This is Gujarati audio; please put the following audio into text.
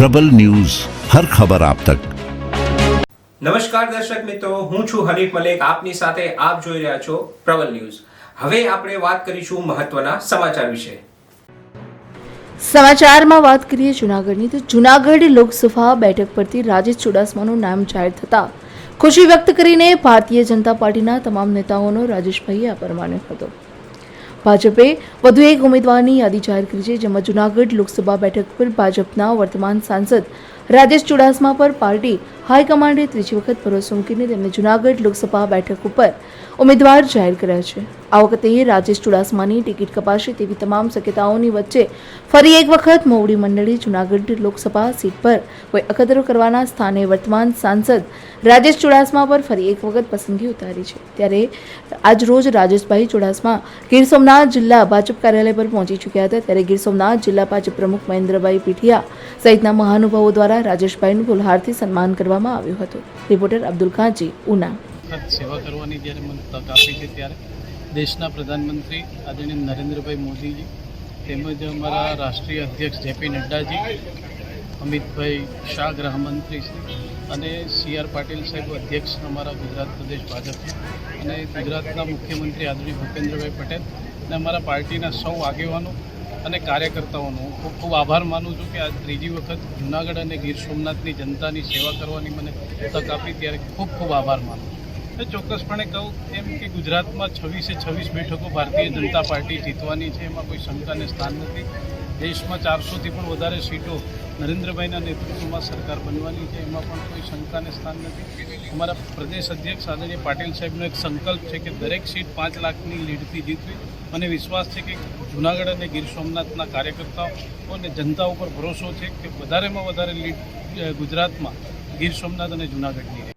પ્રબલ ન્યૂઝ હર ખબર આપ તક. નમસ્કાર દર્શક મિત્રો હું છું હરીફ મલેક આપની સાથે આપ જોઈ રહ્યા છો પ્રબલ ન્યૂઝ. હવે આપણે વાત કરીશું મહત્વના સમાચાર વિશે. સમાચારમાં વાત કરીએ જુનાગઢની તો જુનાગઢ લોકસભા બેઠક પરથી રાજેશ ચુડાસમાનું નામ જાહેર થતા ખુશી વ્યક્ત કરીને ભારતીય જનતા પાર્ટીના તમામ નેતાઓનો રાજેશભાઈએ આભાર માન્યો હતો. ભાજપે વધુ એક ઉમેદવારની યાદી જાહેર કરી છે, જેમાં જૂનાગઢ લોકસભા બેઠક પર ભાજપના વર્તમાન સાંસદ રાજેશ ચુડાસમા પર પાર્ટી હાઈકમાન્ડે ત્રીજી વખત ભરોસો મૂકીને તેમને જૂનાગઢ લોકસભા બેઠક ઉપર ઉમેદવાર જાહેર કર્યા છે. આ વખતે રાજેશ ચુડાસમાની ટિકિટ કપાશે તેવી તમામ શક્યતાઓની વચ્ચે ફરી એક વખત મોવડી મંડળી જૂનાગઢ લોકસભા સીટ પર કોઈ અખતરો કરવાના સ્થાને વર્તમાન સાંસદ રાજેશ ચુડાસમા પર ફરી એક વખત પસંદગી ઉતારી છે. ત્યારે આજરોજ રાજેશભાઈ ચુડાસમા ગીર સોમનાથ જિલ્લા ભાજપ કાર્યાલય પર પહોંચી ચૂક્યા હતા. ત્યારે ગીર સોમનાથ જિલ્લા ભાજપ પ્રમુખ મહેન્દ્રભાઈ પીઠિયા સહિતના મહાનુભાવો દ્વારા રાજેશભાઈનું ફુલહારથી સન્માન કરવામાં આવ્યું હતું. રિપોર્ટર અબ્દુલ ખાંચી, ઉના. સેવા કરવાની જ્યારે મને તક આપી છે ત્યારે દેશના પ્રધાનમંત્રી આદરણીય નરેન્દ્રભાઈ મોદીજી તેમજ અમારા રાષ્ટ્રીય અધ્યક્ષ જેપી નડ્ડાજી, અમિતભાઈ શાહ ગૃહમંત્રી શ્રી અને સી આર પાટીલ સાહેબ અધ્યક્ષ અમારા ગુજરાત પ્રદેશ ભાજપ અને ગુજરાતના મુખ્યમંત્રી આદરણીય ભૂપેન્દ્રભાઈ પટેલ અને અમારા પાર્ટીના સૌ આગેવાનો અને કાર્યકર્તાઓનો હું ખૂબ ખૂબ આભાર માનું છું કે આ ત્રીજી વખત જૂનાગઢ અને ગીર સોમનાથની જનતાની સેવા કરવાની મને તક આપી, ત્યારે ખૂબ ખૂબ આભાર માનું ચોક્કસપણે કહું એમ કે ગુજરાતમાં છવ્વીસે છવ્વીસ બેઠકો ભારતીય જનતા પાર્ટી જીતવાની છે, એમાં કોઈ શંકાને સ્થાન નથી. દેશમાં ચારસોથી પણ વધારે સીટો નરેન્દ્રભાઈના નેતૃત્વમાં સરકાર બનવાની છે, એમાં પણ કોઈ શંકાને સ્થાન નથી. અમારા પ્રદેશ અધ્યક્ષ આદરણીય પાટીલ સાહેબનો એક સંકલ્પ છે કે દરેક સીટ પાંચ લાખની લીડથી જીતવી. મને વિશ્વાસ છે કે જૂનાગઢ અને ગીર સોમનાથના કાર્યકર્તાઓ અને જનતા ઉપર ભરોસો છે કે વધારેમાં વધારે લીડ, ગુજરાતમાં ગીર સોમનાથ અને જૂનાગઢની